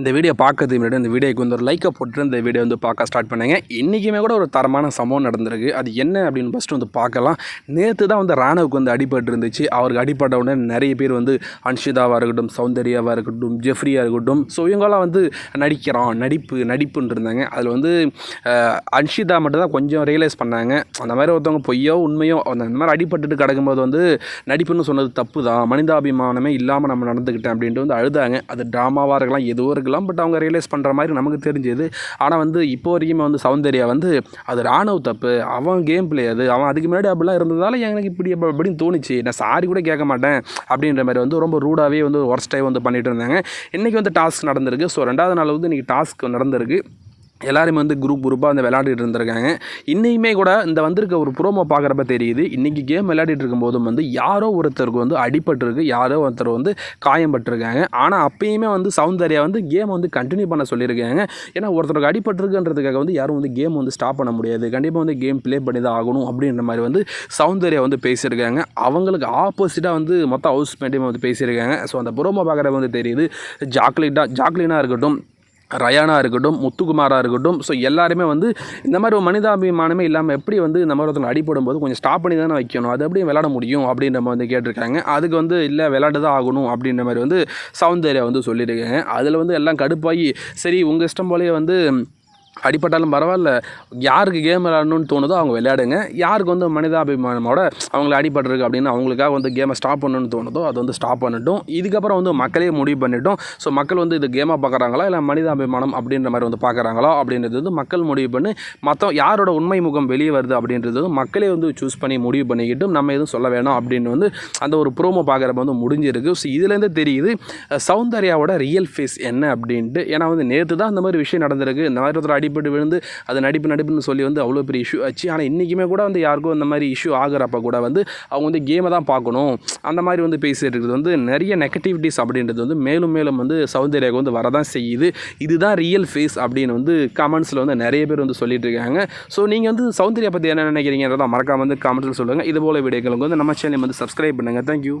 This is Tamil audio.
இந்த வீடியோ பார்க்கறதுக்கு முன்னாடி இந்த வீடியோக்கு வந்து ஒரு லைக்கை போட்டு இந்த வீடியோ வந்து பார்க்க ஸ்டார்ட் பண்ணுங்க. இன்றைக்குமே கூட ஒரு தரமான சம்பவம் நடந்திருக்கு. அது என்ன அப்படின்னு ஃபஸ்ட்டு வந்து பார்க்கலாம். நேற்று தான் வந்து ராணுவுக்கு வந்து அடிபட்டு இருந்துச்சு. அவருக்கு அடிப்பட்ட உடனே நிறைய பேர் வந்து அன்ஷிதாவாக இருக்கட்டும் சௌந்தர்யாவாக இருக்கட்டும் ஜெஃப்ரியாக இருக்கட்டும் ஸோ இவங்கெல்லாம் வந்து நடிக்கிறோம் நடிப்பு நடிப்புன்னு இருந்தாங்க. அதில் வந்து அன்ஷிதா மட்டும் தான் கொஞ்சம் ரியலைஸ் பண்ணாங்க. அந்த மாதிரி ஒருத்தவங்க பொய்யோ உண்மையோ அந்த மாதிரி அடிபட்டுட்டு கிடக்கும்போது வந்து நடிப்புன்னு சொன்னது தப்பு தான் மனிதாபிமானமே இல்லாமல் நம்ம நடந்துக்கிட்டேன் அப்படின்ட்டு வந்து அழுதாங்க. அது ட்ராமாவாக இருக்கலாம் எதுவும் இருக்கலாம் பட் அவங்க ரியலைஸ் பண்ணுற மாதிரி நமக்கு தெரிஞ்சது. ஆனால் வந்து இப்போ வரைக்குமே வந்து சௌந்தர்யா வந்து அது ராணுவ தப்பு அவன் கேம் பிளே அது அவன் அதுக்கு முன்னாடி அப்படிலாம் இருந்ததால் எனக்கு இப்படி அப்படின்னு தோணுச்சு. நான் சாரி கூட கேட்க மாட்டேன் அப்படின்ற மாதிரி வந்து ரொம்ப ரூடாகவே வந்து ஒர்ஸ்ட் வந்து பண்ணிகிட்டு இருந்தாங்க. இன்றைக்கி வந்து டாஸ்க் நடந்திருக்கு. ஸோ ரெண்டாவது நாள் வந்து இன்றைக்கி டாஸ்க் நடந்திருக்கு. எல்லாருமே வந்து குரூப் குரூப்பாக வந்து விளையாடிட்டு இருந்திருக்காங்க. இன்னையுமே கூட இந்த வந்திருக்க ஒரு ப்ரோமோ பார்க்குறப்ப தெரியுது. இன்றைக்கி கேம் விளையாடிட்டு இருக்கும்போதும் வந்து யாரோ ஒருத்தருக்கு வந்து அடிபட்டிருக்கு யாரோ ஒருத்தர் வந்து காயம்பட்டிருக்காங்க. ஆனால் அப்பயுமே வந்து சௌந்தர்யா வந்து கேம் வந்து கண்டினியூ பண்ண சொல்லியிருக்காங்க. ஏன்னா ஒருத்தருக்கு அடிபட்டிருக்குன்றதுக்காக வந்து யாரும் வந்து கேம் வந்து ஸ்டாப் பண்ண முடியாது. கண்டிப்பாக வந்து கேம் ப்ளே பண்ணி தான் ஆகணும் அப்படின்ற மாதிரி வந்து சௌந்தர்யா வந்து பேசியிருக்காங்க. அவங்களுக்கு ஆப்போசிட்டாக வந்து மொத்த ஹவுஸ் மேட்டையும் வந்து பேசியிருக்காங்க. ஸோ அந்த ப்ரோமோ பார்க்குறப்ப வந்து தெரியுது. ஜாக்லேட்டாக ஜாக்லினாக இருக்கட்டும் ரயானா இருக்கட்டும் முத்துக்குமாராக இருக்கட்டும் ஸோ எல்லாருமே வந்து இந்த மாதிரி ஒரு மனிதாபிமானமே இல்லாமல் எப்படி வந்து இந்த மாதிரி ஒருத்தங்க அடிப்படும் போது கொஞ்சம் ஸ்டாப் பண்ணி தானே வைக்கணும் அது எப்படி விளாட முடியும் அப்படின்ற மாதிரி வந்து கேட்டிருக்காங்க. அதுக்கு வந்து இல்லை விளாட்டு தான் ஆகணும் அப்படின்ற மாதிரி வந்து சௌந்தர்யா வந்து சொல்லியிருக்காங்க. அதில் வந்து எல்லாம் கடுப்பாகி சரி உங்கள் இஷ்டம் போலேயே வந்து அடிபட்டாலும் பரவாயில்ல. யாருக்கு கேம் விளையாடணும்னு தோணுதோ அவங்க விளையாடுங்க. யாருக்கு வந்து மனிதாபிமானமோட அவங்கள அடிபட்டுருக்கு அப்படின்னு அவங்களுக்காக வந்து கேமை ஸ்டாப் பண்ணணும்னு தோணுதோ அது வந்து ஸ்டாப் பண்ணட்டும். இதுக்கப்புறம் வந்து மக்களே முடிவு பண்ணிட்டோம். ஸோ மக்கள் வந்து இது கேமாக பார்க்குறாங்களா இல்லை மனிதாபிமானம் அப்படின்ற மாதிரி வந்து பார்க்குறாங்களா அப்படின்றது வந்து மக்கள் முடிவு பண்ணி மற்ற யாரோட உண்மை முகம் வெளியே வருது அப்படின்றது வந்து மக்களே வந்து சூஸ் பண்ணி முடிவு பண்ணிக்கிட்டும் நம்ம எதுவும் சொல்ல வேணாம் அப்படின்னு வந்து அந்த ஒரு ப்ரோமோ பார்க்குறப்ப வந்து முடிஞ்சிருக்கு. ஸோ இதுலேருந்து தெரியுது சௌந்தர்யாவோட ரியல் ஃபேஸ் என்ன அப்படின்ட்டு. ஏன்னா வந்து நேற்று தான் இந்த மாதிரி விஷயம் நடந்திருக்கு. இந்த மாதிரி ஒருத்தர் அடிபட்டு விழுந்து அது நடிப்பு நடிப்புன்னு சொல்லி வந்து அவ்வளோ பெரிய இஷ்யூ ஆச்சு. ஆனால் இன்றைக்குமே கூட வந்து யாருக்கும் இந்த மாதிரி இஷ்யூ ஆகிறப்ப கூட வந்து அவங்க வந்து கேமை தான் பார்க்கணும். அந்த மாதிரி வந்து பேசிகிட்டு இருக்கிறது வந்து நிறைய நெகட்டிவிட்டிஸ் அப்படின்றது வந்து மேலும் மேலும் வந்து சௌந்தர்யாவுக்கு வந்து வரதான் செய்யுது. இதுதான் ரியல் ஃபேஸ் அப்படின்னு வந்து கமெண்ட்ஸில் வந்து நிறைய பேர் வந்து சொல்லிட்டு இருக்காங்க. ஸோ நீங்கள் வந்து சௌந்தர்யா பற்றி என்ன நினைக்கிறீங்கிறத மறக்காமல் வந்து கமெண்ட்ஸில் சொல்லுங்கள் இது போல வீடியோக்களுக்கு வந்து நம்ம சேனல் வந்து சப்ஸ்கிரைப் பண்ணுங்கள் தேங்க்யூ